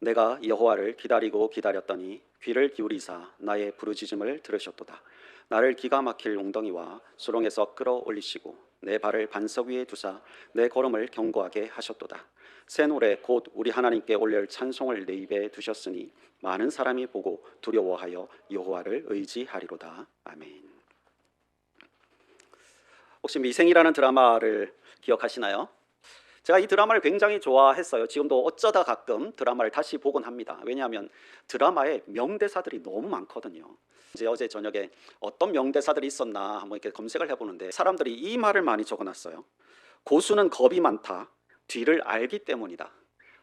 내가 여호와를 기다리고 기다렸더니 귀를 기울이사 나의 부르짖음을 들으셨도다. 나를 기가 막힐 웅덩이와 수렁에서 끌어올리시고 내 발을 반석 위에 두사 내 걸음을 견고하게 하셨도다. 새 노래 곧 우리 하나님께 올릴 찬송을 내 입에 두셨으니 많은 사람이 보고 두려워하여 여호와를 의지하리로다. 아멘. 혹시 미생이라는 드라마를 기억하시나요? 제가 이 드라마를 굉장히 좋아했어요. 지금도 어쩌다 가끔 드라마를 다시 보곤 합니다. 왜냐하면 드라마에 명대사들이 너무 많거든요. 이제 어제 저녁에 어떤 명대사들이 있었나 한번 이렇게 검색을 해보는데 사람들이 이 말을 많이 적어놨어요. 고수는 겁이 많다. 뒤를 알기 때문이다.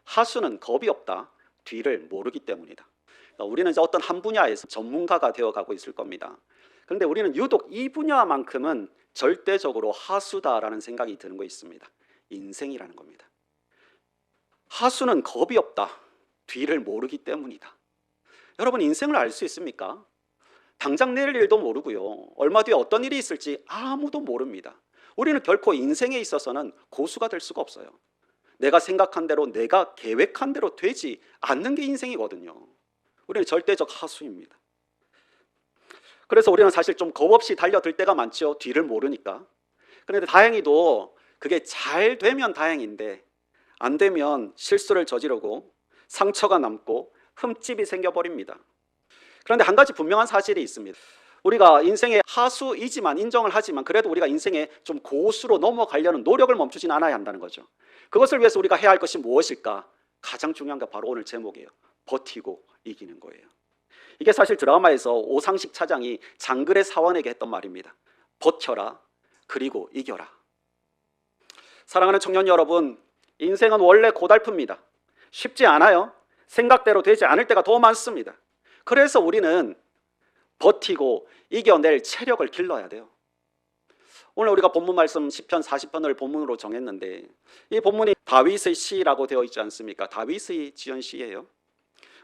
하수는 겁이 없다. 뒤를 모르기 때문이다. 그러니까 우리는 이제 어떤 한 분야에서 전문가가 되어가고 있을 겁니다. 그런데 우리는 유독 이 분야만큼은 절대적으로 하수다라는 생각이 드는 거 있습니다. 인생이라는 겁니다. 하수는 겁이 없다. 뒤를 모르기 때문이다. 여러분 인생을 알 수 있습니까? 당장 내일 일도 모르고요. 얼마 뒤에 어떤 일이 있을지 아무도 모릅니다. 우리는 결코 인생에 있어서는 고수가 될 수가 없어요. 내가 생각한 대로 내가 계획한 대로 되지 않는 게 인생이거든요. 우리는 절대적 하수입니다. 그래서 우리는 사실 좀 겁없이 달려들 때가 많죠. 뒤를 모르니까. 그런데 다행히도 그게 잘 되면 다행인데 안 되면 실수를 저지르고 상처가 남고 흠집이 생겨버립니다. 그런데 한 가지 분명한 사실이 있습니다. 우리가 인생의 하수이지만 인정을 하지만 그래도 우리가 인생의 좀 고수로 넘어가려는 노력을 멈추진 않아야 한다는 거죠. 그것을 위해서 우리가 해야 할 것이 무엇일까? 가장 중요한 게 바로 오늘 제목이에요. 버티고 이기는 거예요. 이게 사실 드라마에서 오상식 차장이 장글의 사원에게 했던 말입니다. 버텨라. 그리고 이겨라. 사랑하는 청년 여러분, 인생은 원래 고달픕니다. 쉽지 않아요. 생각대로 되지 않을 때가 더 많습니다. 그래서 우리는 버티고 이겨낼 체력을 길러야 돼요. 오늘 우리가 본문 말씀 10편 40편을 본문으로 정했는데 이 본문이 다윗의 시라고 되어 있지 않습니까? 다윗의 지은 시예요.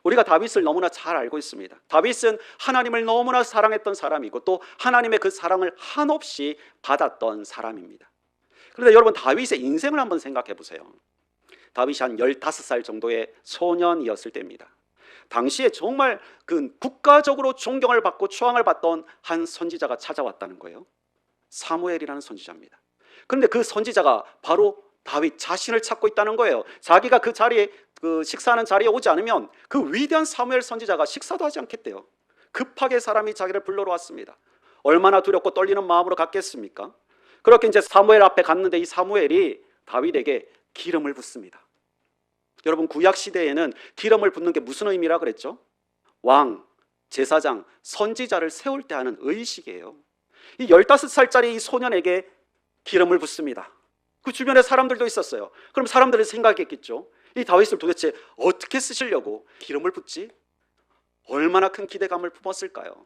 우리가 다윗을 너무나 잘 알고 있습니다. 다윗은 하나님을 너무나 사랑했던 사람이고 또 하나님의 그 사랑을 한없이 받았던 사람입니다. 그런데 여러분 다윗의 인생을 한번 생각해 보세요. 다윗이 한 15살 정도의 소년이었을 때입니다. 당시에 정말 그 국가적으로 존경을 받고 추앙을 받던 한 선지자가 찾아왔다는 거예요. 사무엘이라는 선지자입니다. 그런데 그 선지자가 바로 다윗 자신을 찾고 있다는 거예요. 자기가 그 자리에 그 식사하는 자리에 오지 않으면 그 위대한 사무엘 선지자가 식사도 하지 않겠대요. 급하게 사람이 자기를 불러러 왔습니다. 얼마나 두렵고 떨리는 마음으로 갔겠습니까? 그렇게 이제 사무엘 앞에 갔는데 이 사무엘이 다윗에게 기름을 붓습니다. 여러분 구약 시대에는 기름을 붓는 게 무슨 의미라 그랬죠? 왕, 제사장, 선지자를 세울 때 하는 의식이에요. 이 15살짜리 이 소년에게 기름을 붓습니다. 그 주변에 사람들도 있었어요. 그럼 사람들은 생각했겠죠. 이 다윗을 도대체 어떻게 쓰시려고 기름을 붓지? 얼마나 큰 기대감을 품었을까요?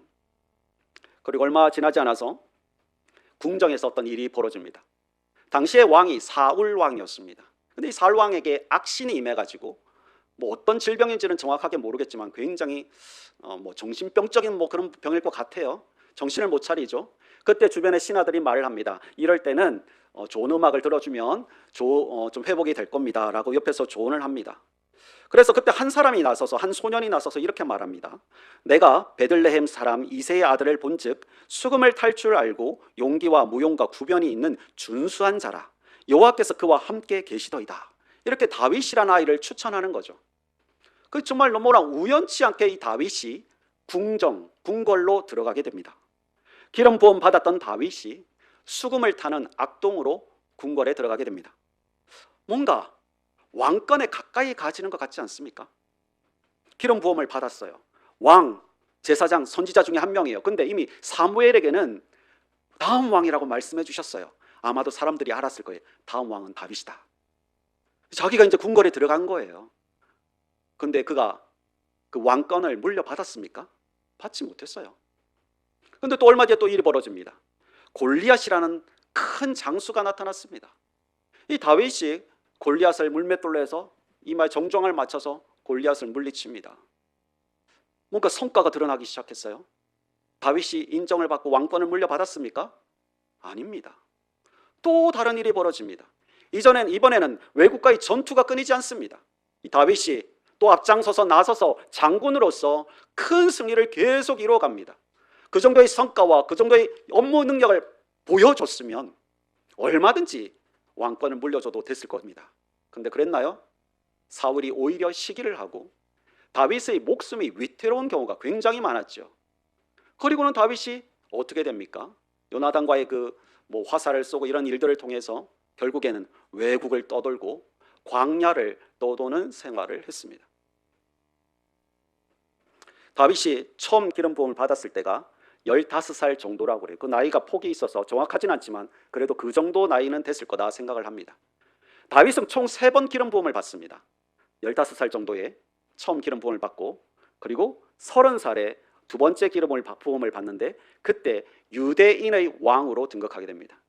그리고 얼마 지나지 않아서 궁정에서 어떤 일이 벌어집니다. 당시의 왕이 사울 왕이었습니다. 근데 이 사울 왕에게 악신이 임해가지고 뭐 어떤 질병인지는 정확하게 모르겠지만 굉장히 어 뭐 정신병적인 뭐 그런 병일 것 같아요. 정신을 못 차리죠. 그때 주변의 신하들이 말을 합니다. 이럴 때는 어 좋은 음악을 들어주면 조, 어, 좀 회복이 될 겁니다라고 옆에서 조언을 합니다. 그래서 그때 한 사람이 나서서 한 소년이 나서서 이렇게 말합니다. 내가 베들레헴 사람 이세의 아들을 본즉 수금을 탈 줄 알고 용기와 무용과 구변이 있는 준수한 자라. 여호와께서 그와 함께 계시더이다. 이렇게 다윗이라는 아이를 추천하는 거죠. 그 정말 너무나 우연치 않게 이 다윗이 궁정, 궁궐로 들어가게 됩니다. 기름 부음 받았던 다윗이 수금을 타는 악동으로 궁궐에 들어가게 됩니다. 뭔가 왕권에 가까이 가지는 것 같지 않습니까? 기름 부음을 받았어요. 왕, 제사장, 선지자 중에 한 명이에요. 근데 이미 사무엘에게는 다음 왕이라고 말씀해 주셨어요. 아마도 사람들이 알았을 거예요. 다음 왕은 다윗이다. 자기가 이제 궁궐에 들어간 거예요. 근데 그가 그 왕권을 물려받았습니까? 받지 못했어요. 근데 또 얼마 뒤에 또 일이 벌어집니다. 골리앗이라는 큰 장수가 나타났습니다. 이 다윗이 골리앗을 물맷돌로 해서 이마에 정정을 맞춰서 골리앗을 물리칩니다. 뭔가 성과가 드러나기 시작했어요. 다윗이 인정을 받고 왕권을 물려받았습니까? 아닙니다. 또 다른 일이 벌어집니다. 이전엔 이번에는 외국과의 전투가 끊이지 않습니다. 이 다윗이 또 앞장서서 나서서 장군으로서 큰 승리를 계속 이루어갑니다. 그 정도의 성과와 그 정도의 업무 능력을 보여줬으면 얼마든지 왕권을 물려줘도 됐을 겁니다. 근데 그랬나요? 사울이 오히려 시기를 하고 다윗의 목숨이 위태로운 경우가 굉장히 많았죠. 그리고는 다윗이 어떻게 됩니까? 요나단과의 그 뭐 화살을 쏘고 이런 일들을 통해서 결국에는 외국을 떠돌고 광야를 떠도는 생활을 했습니다. 다윗이 처음 기름 부음을 받았을 때가 15살 정도라고 그래요. 그 나이가 폭이 있어서 정확하진 않지만 그래도 그 정도 나이는 됐을 거다 생각을 합니다. 다윗은 총세번 기름 부음을 받습니다. 15살 정도에 처음 기름 부음을 받고 그리고 30살에 두 번째 기름 부음을 받는데 그때 유대인의 왕으로 등극하게 됩니다.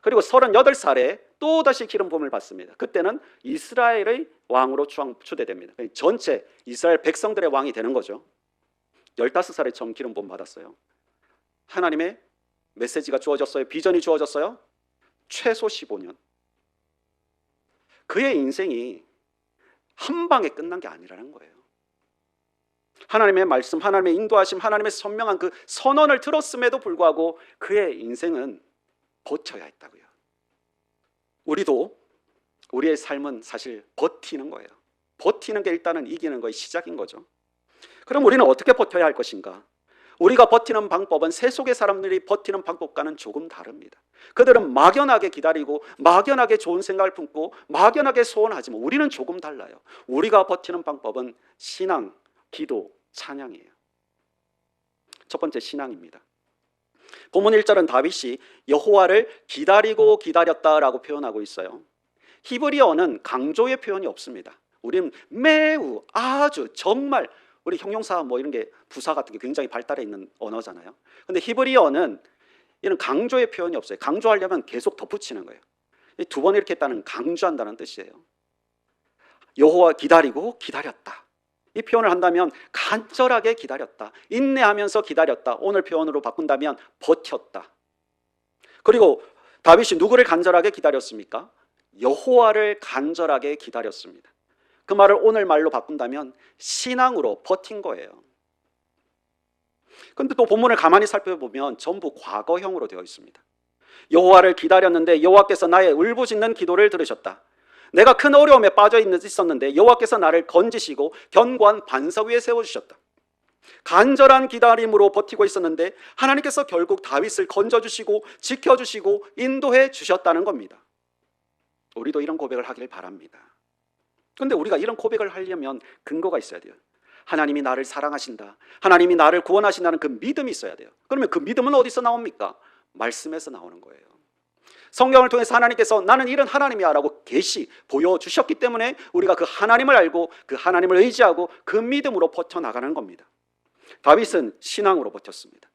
그리고 38살에 또 다시 기름 부음을 받습니다. 그때는 이스라엘의 왕으로 추대됩니다. 전체 이스라엘 백성들의 왕이 되는 거죠. 15살에 처음 기름 부음 받았어요. 하나님의 메시지가 주어졌어요. 비전이 주어졌어요. 최소 15년. 그의 인생이 한 방에 끝난 게 아니라는 거예요. 하나님의 말씀, 하나님의 인도하심, 하나님의 선명한 그 선언을 들었음에도 불구하고 그의 인생은 버텨야 했다고요. 우리도 우리의 삶은 사실 버티는 거예요. 버티는 게 일단은 이기는 거의 시작인 거죠. 그럼 우리는 어떻게 버텨야 할 것인가? 우리가 버티는 방법은 세속의 사람들이 버티는 방법과는 조금 다릅니다. 그들은 막연하게 기다리고 막연하게 좋은 생각을 품고 막연하게 소원하지만 우리는 조금 달라요. 우리가 버티는 방법은 신앙, 기도, 찬양이에요. 첫 번째 신앙입니다. 본문 1절은 다윗이 여호와를 기다리고 기다렸다라고 표현하고 있어요. 히브리어는 강조의 표현이 없습니다. 우리는 매우 아주 정말 우리 형용사 뭐 이런 게 부사 같은 게 굉장히 발달해 있는 언어잖아요. 근데 히브리어는 이런 강조의 표현이 없어요. 강조하려면 계속 덧붙이는 거예요. 두 번 이렇게 했다는 강조한다는 뜻이에요. 여호와 기다리고 기다렸다. 이 표현을 한다면 간절하게 기다렸다. 인내하면서 기다렸다. 오늘 표현으로 바꾼다면 버텼다. 그리고 다윗이 누구를 간절하게 기다렸습니까? 여호와를 간절하게 기다렸습니다. 그 말을 오늘 말로 바꾼다면 신앙으로 버틴 거예요. 근데 또 본문을 가만히 살펴보면 전부 과거형으로 되어 있습니다. 여호와를 기다렸는데 여호와께서 나의 울부짖는 기도를 들으셨다. 내가 큰 어려움에 빠져 있었는데 여호와께서 나를 건지시고 견고한 반석 위에 세워 주셨다. 간절한 기다림으로 버티고 있었는데 하나님께서 결국 다윗을 건져 주시고 지켜 주시고 인도해 주셨다는 겁니다. 우리도 이런 고백을 하길 바랍니다. 그런데 우리가 이런 고백을 하려면 근거가 있어야 돼요. 하나님이 나를 사랑하신다. 하나님이 나를 구원하신다는 그 믿음이 있어야 돼요. 그러면 그 믿음은 어디서 나옵니까? 말씀에서 나오는 거예요. 성경을 통해서 하나님께서 나는 이런 하나님이야라고 계시 보여 주셨기 때문에 우리가 그 하나님을 알고 그 하나님을 의지하고 그 믿음으로 버텨 나가는 겁니다. 다윗은 신앙으로 버텼습니다.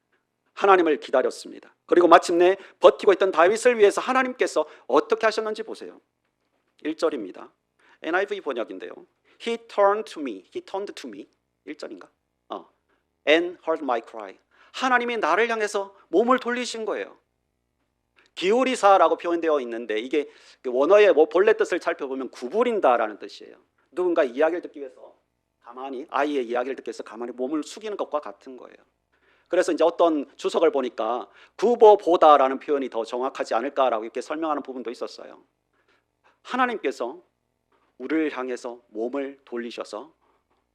하나님을 기다렸습니다. 그리고 마침내 버티고 있던 다윗을 위해서 하나님께서 어떻게 하셨는지 보세요. 1절입니다. NIV 번역인데요. He turned to me. He turned to me. 1절인가? 어. And heard my cry. 하나님이 나를 향해서 몸을 돌리신 거예요. 기울이사라고 표현되어 있는데 이게 그 원어의 뭐 본래 뜻을 살펴보면 구부린다라는 뜻이에요. 누군가 이야기를 듣기 위해서 가만히 아이의 이야기를 듣기 위해서 가만히 몸을 숙이는 것과 같은 거예요. 그래서 이제 어떤 주석을 보니까 굽어보다라는 표현이 더 정확하지 않을까라고 이렇게 설명하는 부분도 있었어요. 하나님께서 우리를 향해서 몸을 돌리셔서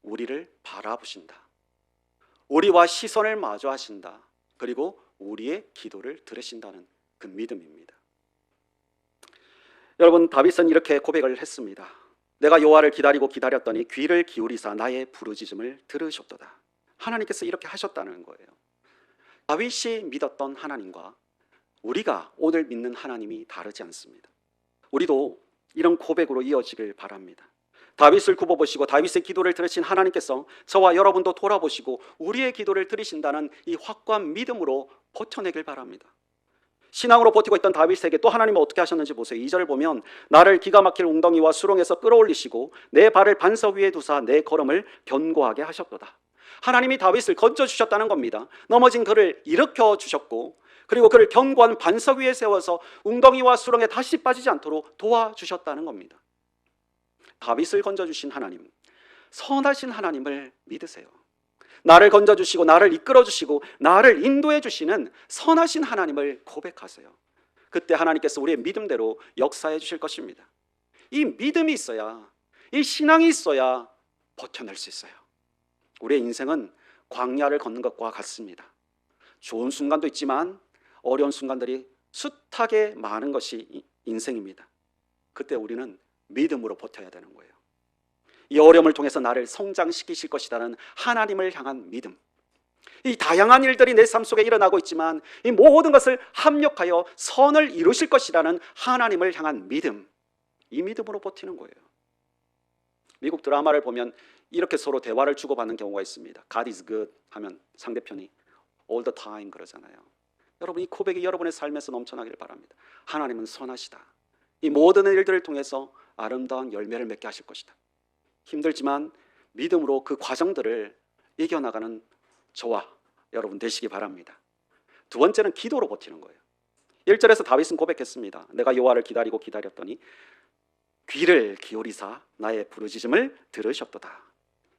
우리를 바라보신다. 우리와 시선을 마주하신다. 그리고 우리의 기도를 들으신다는 그 믿음입니다. 여러분 다윗은 이렇게 고백을 했습니다. 내가 여호와를 기다리고 기다렸더니 귀를 기울이사 나의 부르짖음을 들으셨도다. 하나님께서 이렇게 하셨다는 거예요. 다윗이 믿었던 하나님과 우리가 오늘 믿는 하나님이 다르지 않습니다. 우리도 이런 고백으로 이어지길 바랍니다. 다윗을 굽어보시고 다윗의 기도를 들으신 하나님께서 저와 여러분도 돌아보시고 우리의 기도를 들으신다는 이 확고한 믿음으로 버텨내길 바랍니다. 신앙으로 버티고 있던 다윗에게 또 하나님은 어떻게 하셨는지 보세요. 2절을 보면 나를 기가 막힐 웅덩이와 수렁에서 끌어올리시고 내 발을 반석 위에 두사 내 걸음을 견고하게 하셨도다. 하나님이 다윗을 건져 주셨다는 겁니다. 넘어진 그를 일으켜 주셨고 그리고 그를 견고한 반석 위에 세워서 웅덩이와 수렁에 다시 빠지지 않도록 도와주셨다는 겁니다. 다윗을 건져 주신 하나님. 선하신 하나님을 믿으세요. 나를 건져 주시고 나를 이끌어 주시고 나를 인도해 주시는 선하신 하나님을 고백하세요. 그때 하나님께서 우리의 믿음대로 역사해 주실 것입니다. 이 믿음이 있어야 이 신앙이 있어야 버텨낼 수 있어요. 우리의 인생은 광야를 걷는 것과 같습니다. 좋은 순간도 있지만 어려운 순간들이 숱하게 많은 것이 이- 인생입니다. 그때 우리는 믿음으로 버텨야 되는 거예요. 이 어려움을 통해서 나를 성장시키실 것이라는 하나님을 향한 믿음. 이 다양한 일들이 내 삶 속에 일어나고 있지만 이 모든 것을 합력하여 선을 이루실 것이라는 하나님을 향한 믿음. 이 믿음으로 버티는 거예요. 미국 드라마를 보면 이렇게 서로 대화를 주고받는 경우가 있습니다. God is good 하면 상대편이 all the time 그러잖아요. 여러분 이 고백이 여러분의 삶에서 넘쳐나기를 바랍니다. 하나님은 선하시다. 이 모든 일들을 통해서 아름다운 열매를 맺게 하실 것이다. 힘들지만 믿음으로 그 과정들을 이겨나가는 저와 여러분 되시기 바랍니다. 두 번째는 기도로 버티는 거예요. 1절에서 다윗은 고백했습니다. 내가 여호와를 기다리고 기다렸더니 귀를 기울이사 나의 부르짖음을 들으셨도다.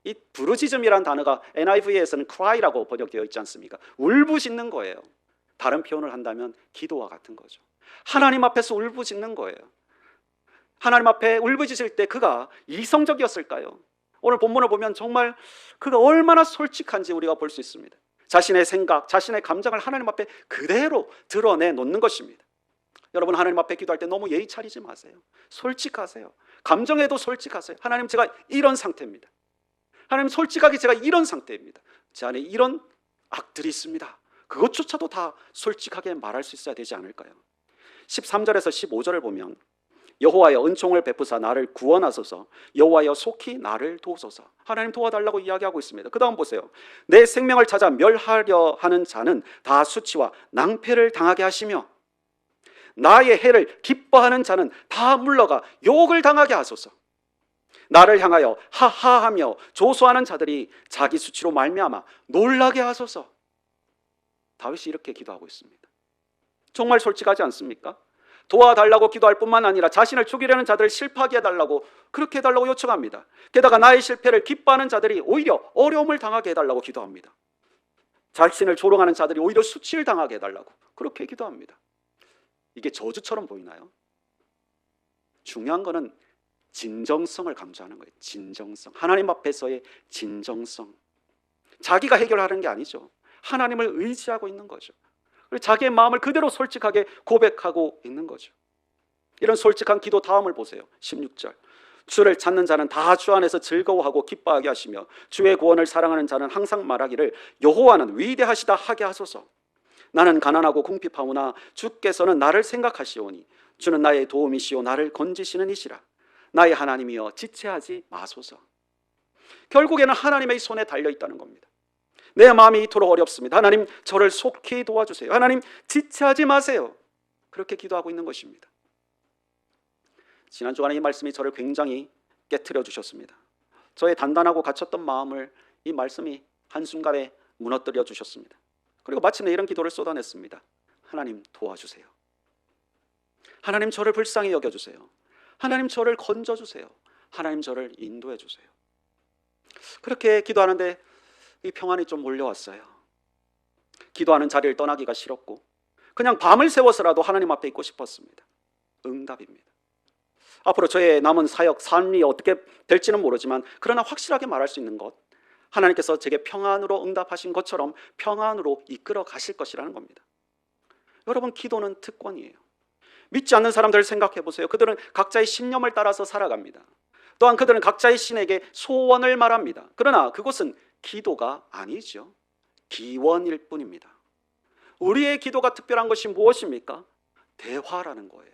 이 부르짖음이란 단어가 NIV에서는 cry라고 번역되어 있지 않습니까? 울부짖는 거예요. 다른 표현을 한다면 기도와 같은 거죠. 하나님 앞에서 울부짖는 거예요. 하나님 앞에 울부짖을 때 그가 이성적이었을까요? 오늘 본문을 보면 정말 그가 얼마나 솔직한지 우리가 볼 수 있습니다. 자신의 생각, 자신의 감정을 하나님 앞에 그대로 드러내 놓는 것입니다. 여러분 하나님 앞에 기도할 때 너무 예의 차리지 마세요. 솔직하세요. 감정에도 솔직하세요. 하나님 제가 이런 상태입니다. 하나님 솔직하게 제가 이런 상태입니다. 제 안에 이런 악들이 있습니다. 그것조차도 다 솔직하게 말할 수 있어야 되지 않을까요? 13절에서 15절을 보면 여호와여 은총을 베푸사 나를 구원하소서. 여호와여 속히 나를 도우소서. 하나님 도와달라고 이야기하고 있습니다. 그 다음 보세요. 내 생명을 찾아 멸하려 하는 자는 다 수치와 낭패를 당하게 하시며 나의 해를 기뻐하는 자는 다 물러가 욕을 당하게 하소서. 나를 향하여 하하하며 조소하는 자들이 자기 수치로 말미암아 놀라게 하소서 다윗이 이렇게 기도하고 있습니다 정말 솔직하지 않습니까? 도와달라고 기도할 뿐만 아니라 자신을 죽이려는 자들을 실패하게 해달라고 그렇게 해달라고 요청합니다. 게다가 나의 실패를 기뻐하는 자들이 오히려 어려움을 당하게 해달라고 기도합니다. 자신을 조롱하는 자들이 오히려 수치를 당하게 해달라고 그렇게 기도합니다. 이게 저주처럼 보이나요? 중요한 거는 진정성을 강조하는 거예요. 진정성. 하나님 앞에서의 진정성. 자기가 해결하는 게 아니죠. 하나님을 의지하고 있는 거죠. 그리고 자기의 마음을 그대로 솔직하게 고백하고 있는 거죠. 이런 솔직한 기도 다음을 보세요. 16절. 주를 찾는 자는 다 주 안에서 즐거워하고 기뻐하게 하시며 주의 구원을 사랑하는 자는 항상 말하기를 여호와는 위대하시다 하게 하소서. 나는 가난하고 궁핍하오나 주께서는 나를 생각하시오니 주는 나의 도움이시오 나를 건지시는 이시라. 나의 하나님이여 지체하지 마소서. 결국에는 하나님의 손에 달려 있다는 겁니다. 내 마음이 이토록 어렵습니다. 하나님 저를 속히 도와주세요. 하나님 지체하지 마세요. 그렇게 기도하고 있는 것입니다. 지난 주간에 이 말씀이 저를 굉장히 깨트려 주셨습니다. 저의 단단하고 갇혔던 마음을 이 말씀이 한순간에 무너뜨려 주셨습니다. 그리고 마침내 이런 기도를 쏟아냈습니다. 하나님 도와주세요. 하나님 저를 불쌍히 여겨 주세요. 하나님 저를 건져 주세요. 하나님 저를 인도해 주세요. 그렇게 기도하는데 이 평안이 좀 몰려왔어요. 기도하는 자리를 떠나기가 싫었고 그냥 밤을 새워서라도 하나님 앞에 있고 싶었습니다. 응답입니다. 앞으로 저의 남은 사역 삶이 어떻게 될지는 모르지만 그러나 확실하게 말할 수 있는 것 하나님께서 제게 평안으로 응답하신 것처럼 평안으로 이끌어 가실 것이라는 겁니다. 여러분 기도는 특권이에요. 믿지 않는 사람들을 생각해 보세요. 그들은 각자의 신념을 따라서 살아갑니다. 또한 그들은 각자의 신에게 소원을 말합니다. 그러나 그것은 기도가 아니죠. 기원일 뿐입니다. 우리의 기도가 특별한 것이 무엇입니까? 대화라는 거예요.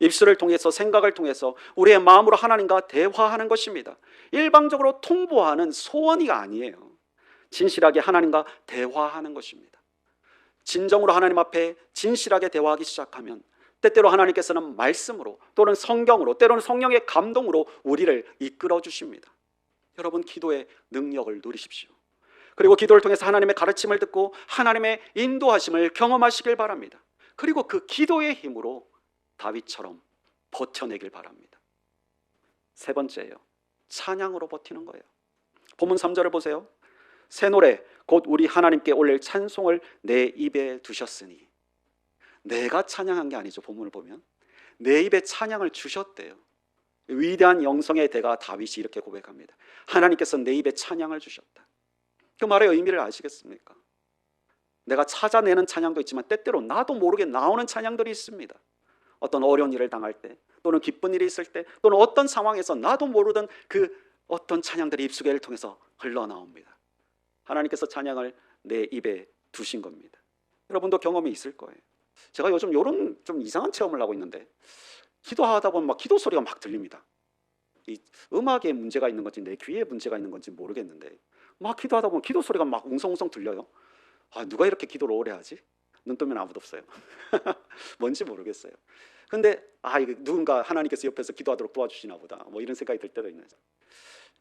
입술을 통해서 생각을 통해서 우리의 마음으로 하나님과 대화하는 것입니다. 일방적으로 통보하는 소원이 아니에요. 진실하게 하나님과 대화하는 것입니다. 진정으로 하나님 앞에 진실하게 대화하기 시작하면 때때로 하나님께서는 말씀으로 또는 성경으로 때로는 성령의 감동으로 우리를 이끌어 주십니다. 여러분 기도의 능력을 누리십시오. 그리고 기도를 통해서 하나님의 가르침을 듣고 하나님의 인도하심을 경험하시길 바랍니다. 그리고 그 기도의 힘으로 다윗처럼 버텨내길 바랍니다. 세 번째예요. 찬양으로 버티는 거예요. 본문 3절을 보세요. 새 노래 곧 우리 하나님께 올릴 찬송을 내 입에 두셨으니 내가 찬양한 게 아니죠. 본문을 보면 내 입에 찬양을 주셨대요. 위대한 영성의 대가 다윗이 이렇게 고백합니다. 하나님께서 내 입에 찬양을 주셨다. 그 말의 의미를 아시겠습니까? 내가 찾아내는 찬양도 있지만 때때로 나도 모르게 나오는 찬양들이 있습니다. 어떤 어려운 일을 당할 때 또는 기쁜 일이 있을 때 또는 어떤 상황에서 나도 모르던 그 어떤 찬양들이 입술을 통해서 흘러나옵니다. 하나님께서 찬양을 내 입에 두신 겁니다. 여러분도 경험이 있을 거예요. 제가 요즘 이런 좀 이상한 체험을 하고 있는데 기도하다 보면 막 기도 소리가 막 들립니다. 이 음악에 문제가 있는 건지 내 귀에 문제가 있는 건지 모르겠는데 막 기도하다 보면 기도 소리가 막 웅성웅성 들려요. 아 누가 이렇게 기도를 오래 하지? 눈 뜨면 아무도 없어요. 뭔지 모르겠어요. 근데 아 이거 누군가 하나님께서 옆에서 기도하도록 도와주시나 보다. 뭐 이런 생각이 들 때도 있는.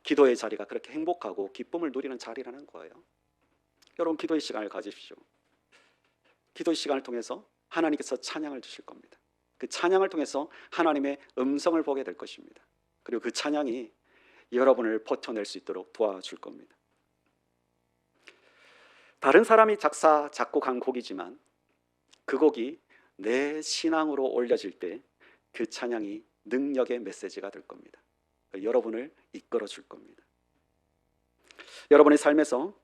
기도의 자리가 그렇게 행복하고 기쁨을 누리는 자리라는 거예요. 여러분 기도의 시간을 가지십시오. 기도의 시간을 통해서 하나님께서 찬양을 주실 겁니다. 그 찬양을 통해서 하나님의 음성을 보게 될 것입니다. 그리고 그 찬양이 여러분을 버텨낼 수 있도록 도와줄 겁니다. 다른 사람이 작사 작곡한 곡이지만 그 곡이 내 신앙으로 올려질 때 그 찬양이 능력의 메시지가 될 겁니다. 여러분을 이끌어 줄 겁니다. 여러분의 삶에서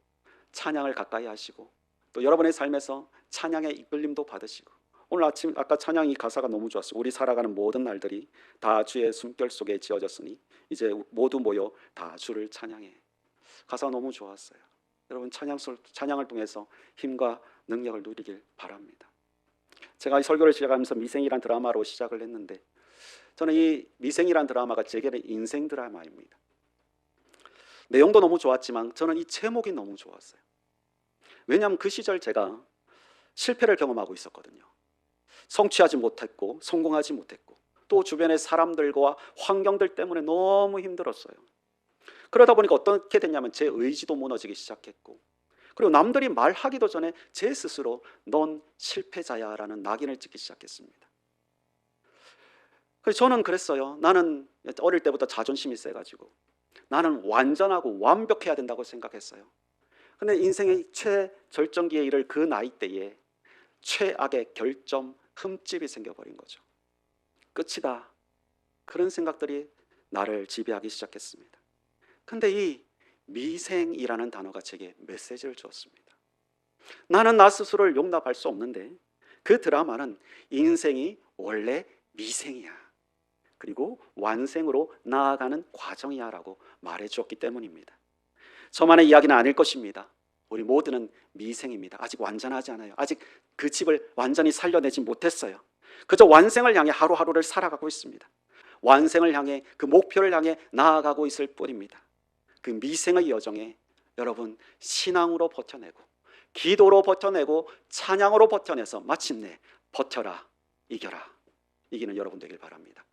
찬양을 가까이 하시고 또 여러분의 삶에서 찬양의 이끌림도 받으시고 오늘 아침 아까 찬양 이 가사가 너무 좋았어요. 우리 살아가는 모든 날들이 다 주의 숨결 속에 지어졌으니 이제 모두 모여 다 주를 찬양해. 가사 너무 좋았어요. 여러분 찬양 소- 찬양을 통해서 힘과 능력을 누리길 바랍니다. 제가 이 설교를 시작하면서 미생이란 드라마로 시작을 했는데 저는 이 미생이란 드라마가 제게는 인생 드라마입니다. 내용도 너무 좋았지만 저는 이 제목이 너무 좋았어요. 왜냐하면 그 시절 제가 실패를 경험하고 있었거든요. 성취하지 못했고 성공하지 못했고 또 주변의 사람들과 환경들 때문에 너무 힘들었어요. 그러다 보니까 어떻게 됐냐면 제 의지도 무너지기 시작했고 그리고 남들이 말하기도 전에 제 스스로 넌 실패자야 라는 낙인을 찍기 시작했습니다. 그래서 저는 그랬어요. 나는 어릴 때부터 자존심이 세가지고 나는 완전하고 완벽해야 된다고 생각했어요. 근데 인생의 최절정기에 이를 그 나이 때에 최악의 결점, 흠집이 생겨버린 거죠. 끝이다. 그런 생각들이 나를 지배하기 시작했습니다. 근데 이 미생이라는 단어가 제게 메시지를 주었습니다. 나는 나 스스로를 용납할 수 없는데 그 드라마는 인생이 원래 미생이야. 그리고 완생으로 나아가는 과정이야라고 말해 주었기 때문입니다. 저만의 이야기는 아닐 것입니다. 우리 모두는 미생입니다. 아직 완전하지 않아요. 아직 그 집을 완전히 살려내지 못했어요. 그저 완생을 향해 하루하루를 살아가고 있습니다. 완생을 향해 그 목표를 향해 나아가고 있을 뿐입니다. 그 미생의 여정에 여러분 신앙으로 버텨내고 기도로 버텨내고 찬양으로 버텨내서 마침내 버텨라 이겨라 이기는 여러분 되길 바랍니다.